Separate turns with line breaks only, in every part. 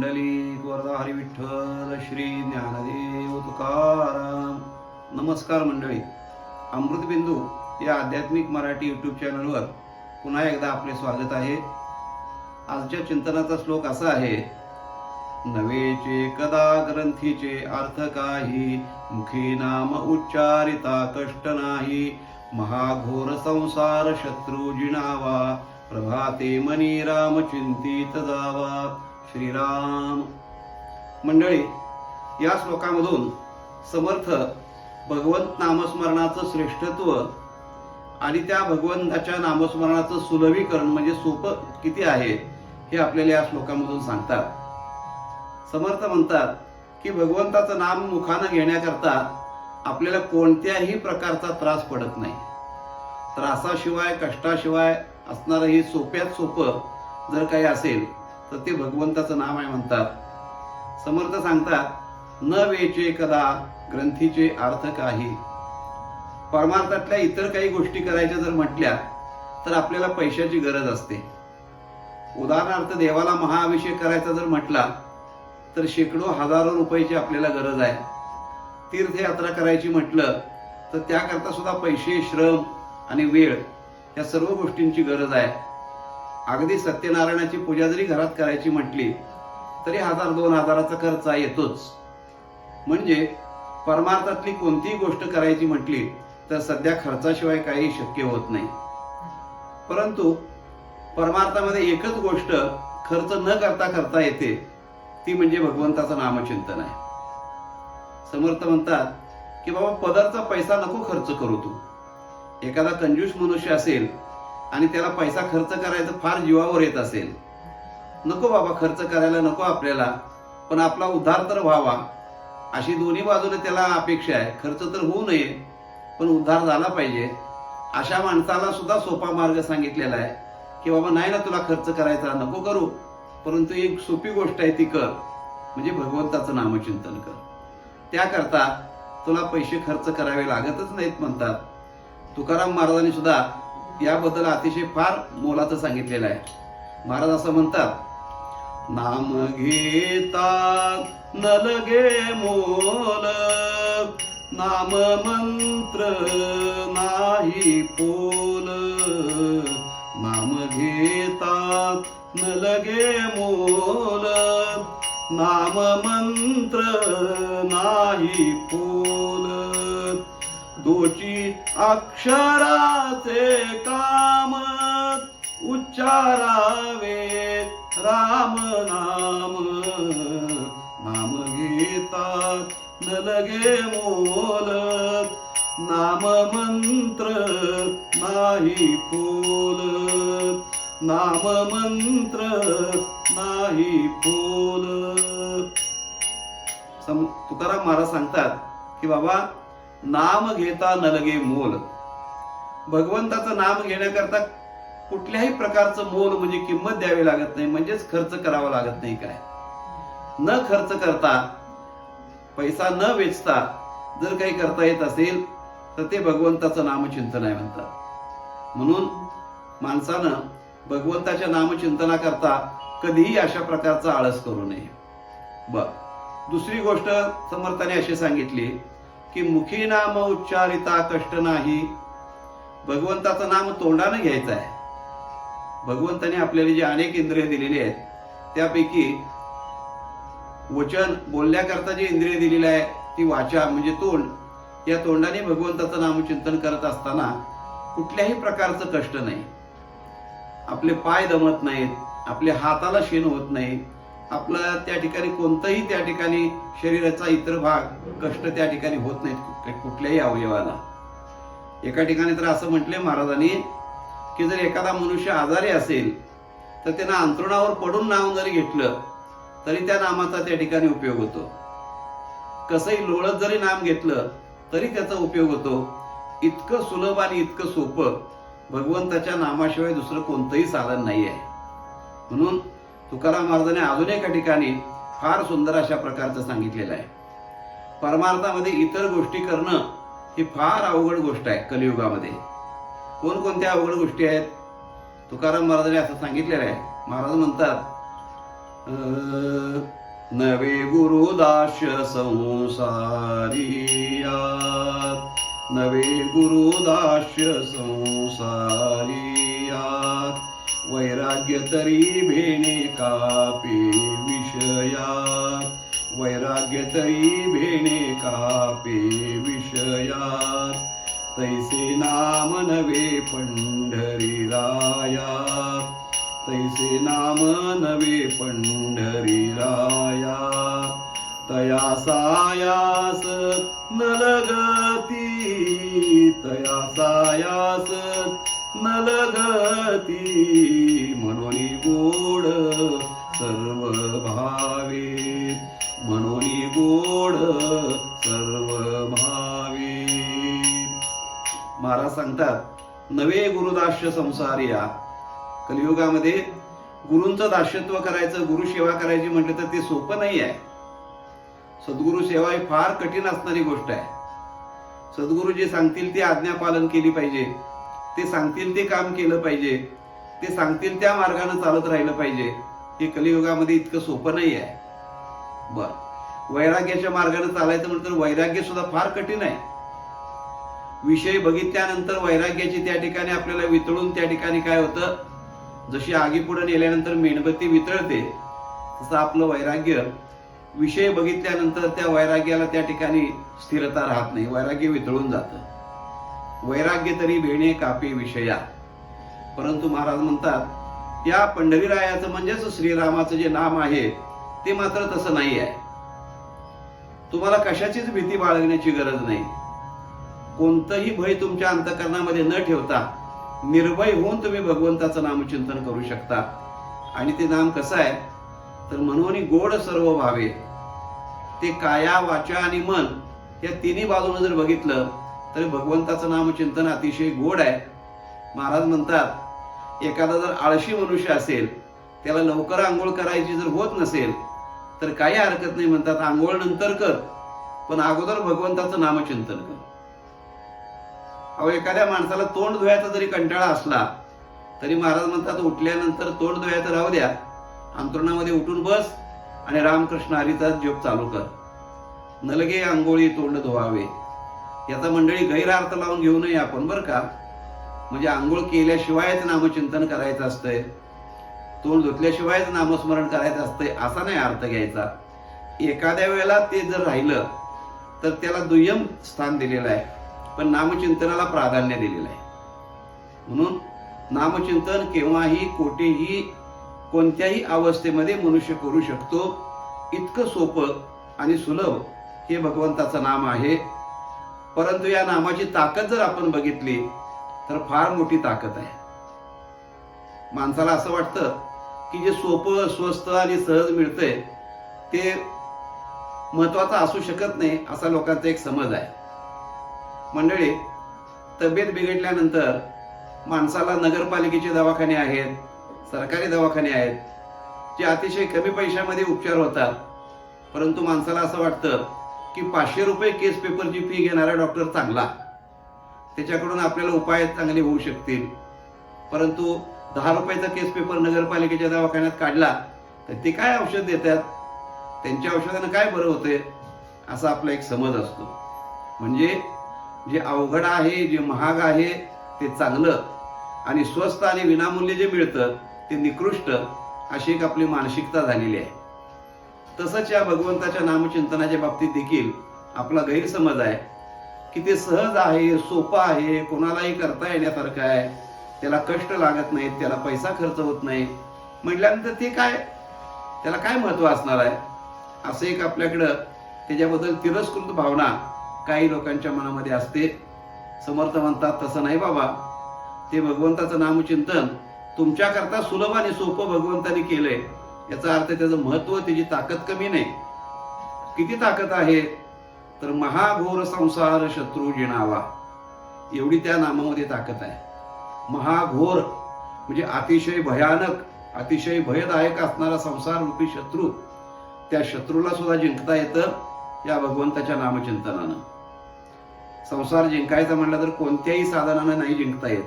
मंडळी वरदा हरी विठ्ठल श्री ज्ञानदेव तुकाराम नमस्कार मंडळी. अमृतबिंदू या आध्यात्मिक मराठी यूट्यूब चॅनलवर पुन्हा एकदा आपले स्वागत आहे. आजच्या चिंतनाचा श्लोक असा आहे नवेचे कदा ग्रंथीचे अर्थ काही मुखी नाम उच्चारिता कष्ट नाही महाघोर संसार शत्रू जिणावा प्रभाते मनी राम चिंतित जावा. श्रीराम. मंडळी या श्लोकामधून समर्थ भगवंत नामस्मरणाचं श्रेष्ठत्व आणि त्या भगवंताच्या नामस्मरणाचं सुलभीकरण म्हणजे सोपं किती आहे हे आपल्याला या श्लोकामधून सांगतात. समर्थ म्हणतात की भगवंताचं नाम मुखानं घेण्याकरता आपल्याला कोणत्याही प्रकारचा त्रास पडत नाही. त्रासाशिवाय कष्टाशिवाय असणारं हे सोप्यात सोपं जर काही असेल तर ते भगवंताचं नाम आहे म्हणतात. समर्थ सांगतात न वेचे कदा ग्रंथीचे अर्थ काही. परमार्थातल्या इतर काही गोष्टी करायच्या जर म्हटल्या तर आपल्याला पैशाची गरज असते. उदाहरणार्थ देवाला महाअभिषेक करायचा जर म्हटला तर शेकडो हजारो रुपयाची आपल्याला गरज आहे. तीर्थयात्रा करायची म्हटलं तर त्याकरता सुद्धा पैसे श्रम आणि वेळ या सर्व गोष्टींची गरज आहे. अगदी सत्यनारायणाची पूजा जरी घरात करायची म्हटली तरी हजार दोन हजाराचा खर्च येतोच. म्हणजे परमार्थातली कोणतीही गोष्ट करायची म्हटली तर सध्या खर्चाशिवाय काही शक्य होत नाही. परंतु परमार्थामध्ये एकच गोष्ट खर्च न करता करता येते ती म्हणजे भगवंताचं नामचिंतन आहे. समर्थ म्हणतात की बाबा पदरचा पैसा नको खर्च करू तू. एखादा कंजूस मनुष्य असेल आणि त्याला पैसा खर्च करायचं फार जीवावर येत असेल. नको बाबा खर्च करायला नको आपल्याला. पण आपला उद्धार तर व्हावा. अशी दोन्ही बाजूने त्याला अपेक्षा आहे. खर्च तर होऊ नये पण उद्धार झाला पाहिजे. अशा माणसाला सुद्धा सोपा मार्ग सांगितलेला आहे की बाबा नाही ना तुला खर्च करायचा नको करू. परंतु एक सोपी गोष्ट आहे ती कर. म्हणजे भगवंताचं नामचिंतन कर. त्याकरता तुला पैसे खर्च करावे लागतच नाहीत म्हणतात. तुकाराम महाराजांनी सुद्धा याबद्दल अतिशय फार मोलाचं सांगितलेलं आहे. महाराज असं म्हणतात नाम घेता न लगे मोल नाम मंत्र नाही पोल. नाम घेता न लगे मोल नाम मंत्र नाही पोल. दोची अक्षराचे काम उच्चारावे. राम नाम नाम घेतात न लगे मोल. नाम मंत्र नाही पोल नाम मंत्र नाही पोल सम तुकाराम महाराज सांगतात की बाबा नाम घेता न लगे मोल. भगवंताचं नाम घेण्याकरता कुठल्याही प्रकारचं मोल म्हणजे किंमत द्यावी लागत नाही म्हणजेच खर्च करावा लागत नाही काय. न खर्च करता पैसा न वेचता जर काही करता येत असेल तर ते भगवंताचं नामचिंतन आहे म्हणतात. म्हणून माणसानं भगवंताच्या नामचिंतनाकरता कधीही अशा प्रकारचा आळस करू नये. बर. दुसरी गोष्ट समर्थाने अशी सांगितली की मुखी नाम उच्चारिता कष्ट नाही. भगवंताचं नाम तोंडाने घ्यायचं आहे. भगवंताने आपल्याला जे अनेक इंद्रिय दिलेली आहेत त्यापैकी वचन बोलण्याकरता जे इंद्रिय दिलेली आहे ती वाचा म्हणजे तोंड या तोंडाने भगवंताचं नामचिंतन करत असताना कुठल्याही प्रकारचं कष्ट नाही. आपले पाय दमत नाहीत आपल्या हाताला शेण होत नाही आपला त्या ठिकाणी कोणतंही त्या ठिकाणी शरीराचा इतर भाग कष्ट त्या ठिकाणी होत नाहीत कुठल्याही अवयवाला. एका ठिकाणी तर असं म्हटले महाराजांनी की जर एखादा मनुष्य आजारी असेल तर त्यानं अंतरुणावर पडून नाव जरी घेतलं तरी त्या नामाचा त्या ठिकाणी उपयोग होतो. कसंही लोळत जरी नाम घेतलं तरी त्याचा उपयोग होतो. इतकं सुलभ आणि इतकं सोपं भगवंताच्या नामाशिवाय दुसरं कोणतंही साधन नाही आहे म्हणून तुकाराम महाराजांनी अजून एका ठिकाणी फार सुंदर अशा प्रकारचं सांगितलेलं आहे. परमार्थामध्ये इतर गोष्टी करणं ही फार अवघड गोष्ट आहे कलियुगामध्ये. कोणकोणत्या अवघड गोष्टी आहेत? तुकाराम महाराजांनी असं सांगितलेलं आहे. महाराज म्हणतात नवे गुरुदास संसारिया. नवे गुरुदास संसारी वैराग्य तरी भेणे कापे विषया. वैराग्य तरी भेणे कापे विषया. तैसे नाम नवे पंढरी राया. तैसे नाम नवे पंढरी राया. तया सायास न लगती तया सायास नलगती म्हणून गोड सर्व भावे. म्हणून गोड सर्व भावे. महाराज सांगतात नवे गुरुदास्य संसारिया कलियुगामध्ये गुरूंचं दास्यत्व करायचं गुरुसेवा करायची म्हटलं तर ते सोपं नाही आहे. सद्गुरु सेवा ही फार कठीण असणारी गोष्ट आहे. सद्गुरू जे सांगतील ती आज्ञा पालन केली पाहिजे. ते सांगतील ते काम केलं पाहिजे. ते सांगतील त्या मार्गाने चालत राहिलं पाहिजे. हे कलियुगामध्ये इतकं सोपं नाही आहे. बर. वैराग्याच्या मार्गाने चालायचं म्हटलं तर वैराग्य सुद्धा फार कठीण आहे. विषय बघितल्यानंतर वैराग्याची त्या ठिकाणी आपल्याला वितळून त्या ठिकाणी काय होतं? जशी आगी पुढे नेल्यानंतर मेणबत्ती वितळते तसं आपलं वैराग्य विषय बघितल्यानंतर त्या वैराग्याला त्या ठिकाणी स्थिरता राहत नाही. वैराग्य वितळून जातं. वैराग्य तरी भेणे कापे विषया. परंतु महाराज म्हणतात या पंढरीरायाचं म्हणजेच श्रीरामाचं जे नाम आहे ते मात्र तसं नाही आहे. तुम्हाला कशाचीच भीती बाळगण्याची गरज नाही. कोणतंही भय तुमच्या अंतकरणामध्ये न ठेवता निर्भय होऊन तुम्ही भगवंताचं नामचिंतन करू शकता. आणि ते नाम कसं आहे? तर म्हणून गोड सर्व व्हावे. ते काया वाचा आणि मन या तिन्ही बाजूने जर बघितलं तर भगवंताचं नामचिंतन अतिशय गोड आहे. महाराज म्हणतात एखादा जर आळशी मनुष्य असेल त्याला लवकर आंघोळ करायची जर होत नसेल तर काही हरकत नाही म्हणतात आंघोळ नंतर कर पण अगोदर भगवंताचं नामचिंतन कर. अहो एखाद्या माणसाला तोंड धुवायचा जरी कंटाळा असला तरी महाराज म्हणतात उठल्यानंतर तोंड धुवायचं राहू द्या. अंतरुणामध्ये उठून बस आणि रामकृष्ण हरीचा जप चालू कर. नलगे आंघोळी तोंड धुवावे. याचा मंडळी गैरअर्थ लावून घेऊ नये आपण बरं का? म्हणजे आंघोळ केल्याशिवायच नामचिंतन करायचं असतंय. तोंड धुतल्याशिवायच नामस्मरण करायचं असतंय असा नाही अर्थ घ्यायचा. एखाद्या वेळेला ते जर राहिलं तर त्याला दुय्यम स्थान दिलेलं आहे पण नामचिंतनाला प्राधान्य दिलेलं आहे. म्हणून नामचिंतन केव्हाही कोठेही कोणत्याही अवस्थेमध्ये मनुष्य करू शकतो. इतकं सोपं आणि सुलभ हे भगवंताचं नाम आहे. परंतु या नामाची ताकद जर आपण बघितली तर फार मोठी ताकद आहे. माणसाला असं वाटतं की जे सोपं स्वस्त आणि सहज मिळतंय ते महत्वाचं असू शकत नाही असा लोकांचा एक समज आहे. मंडळी तब्येत बिघडल्यानंतर माणसाला नगरपालिकेचे दवाखाने आहेत सरकारी दवाखाने आहेत जे अतिशय कमी पैशामध्ये उपचार होतात परंतु माणसाला असं वाटतं की पाचशे रुपये केस पेपरची फी घेणारा डॉक्टर चांगला. त्याच्याकडून आपल्याला उपाय चांगले होऊ शकतील. परंतु दहा रुपयाचा केस पेपर नगरपालिकेच्या दवाखान्यात काढला तर ते काय औषध देतात? त्यांच्या औषधानं काय बरं होते असा आपला एक समज असतो. म्हणजे जे अवघड आहे जे महाग आहे ते चांगलं आणि स्वस्त आणि विनामूल्य जे मिळतं ते निकृष्ट अशी एक आपली मानसिकता झालेली आहे. तसंच या भगवंताच्या नामचिंतनाच्या बाबतीत देखील आपला गैरसमज आहे की ते सहज आहे सोपं आहे कोणालाही करता येण्यासारखं आहे त्याला कष्ट लागत नाहीत त्याला पैसा खर्च होत नाही. म्हटल्यानंतर ते काय? त्याला काय महत्त्व असणार आहे? असं एक आपल्याकडं त्याच्याबद्दल तिरस्कृत भावना काही लोकांच्या मनामध्ये असते. समर्थ म्हणतात तसं नाही बाबा. ते भगवंताचं नामचिंतन तुमच्याकरता सुलभ आणि सोपं भगवंताने केलंय. याचा अर्थ त्याचं महत्त्व त्याची ताकद कमी नाही. किती ताकद आहे? तर महाघोर संसार शत्रू जिणावा. एवढी त्या नामामध्ये ताकद आहे. महाघोर म्हणजे अतिशय भयानक अतिशय भयदायक असणारा संसार रूपी शत्रू. त्या शत्रूला सुद्धा जिंकता येतं या भगवंताच्या नामचिंतनानं. संसार जिंकायचा म्हणलं तर कोणत्याही साधनानं नाही जिंकता येत.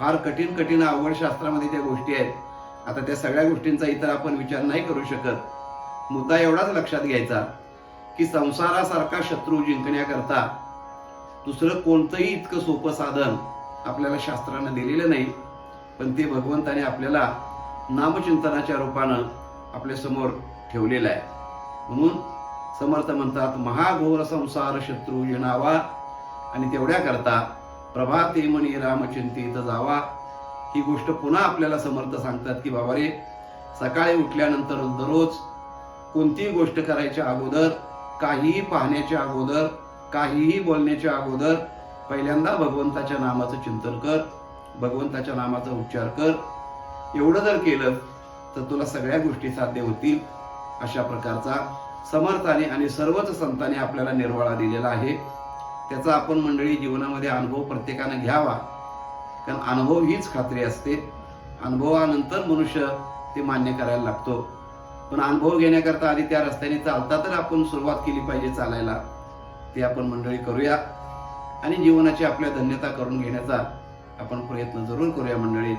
फार कठीण कठीण अवघड शास्त्रामध्ये त्या गोष्टी आहेत. आता त्या सगळ्या गोष्टींचा इतर आपण विचार नाही करू शकत. मुद्दा एवढाच लक्षात घ्यायचा की संसारासारखा शत्रू जिंकण्याकरता दुसरं कोणतंही इतकं सोपं साधन आपल्याला शास्त्रानं दिलेलं नाही पण ते भगवंताने आपल्याला नामचिंतनाच्या रूपानं आपल्यासमोर ठेवलेलं आहे. म्हणून समर्थ म्हणतात महाघोर संसार शत्रू येणावा आणि तेवढ्या करता प्रभाते मनी रामचिंतित जावा. ही गोष्ट पुन्हा आपल्याला समर्थ सांगतात की बाबा रे सकाळी उठल्यानंतर दररोज कोणतीही गोष्ट करायच्या अगोदर काहीही पाहण्याच्या अगोदर काहीही बोलण्याच्या अगोदर पहिल्यांदा भगवंताच्या नामाचं चिंतन कर भगवंताच्या नामाचा उच्चार कर. एवढं जर केलं तर तुला सगळ्या गोष्टी साध्य होतील. अशा प्रकारचा समर्थाने आणि सर्वच संतांनी आपल्याला निर्वाळा दिलेला आहे. त्याचा आपण मंडळी जीवनामध्ये अनुभव प्रत्येकानं घ्यावा. कारण अनुभव हीच खात्री असते. अनुभवानंतर मनुष्य ते मान्य करायला लागतो. पण अनुभव घेण्याकरता आधी त्या रस्त्याने चालता तर आपण सुरुवात केली पाहिजे चालायला. ते आपण मंडळी करूया. आणि जीवनाची आपल्या धन्यता करून घेण्याचा आपण प्रयत्न जरूर करूया मंडळी.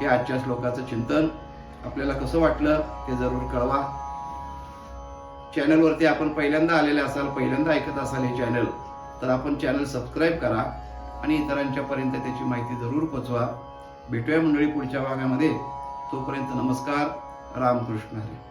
हे आजच्या श्लोकाचं चिंतन. आपल्याला कसं वाटलं ते जरूर कळवा. चॅनलवरती आपण पहिल्यांदा आलेले असाल पहिल्यांदा ऐकत असाल हे चॅनल तर आपण चॅनल सबस्क्राईब करा. आणि इतरांच्या पर्यंत त्याची माहिती जरूर पोचवा. भेटूया मंडळी पुढच्या भागामध्ये. तोपर्यंत नमस्कार. रामकृष्ण हरी.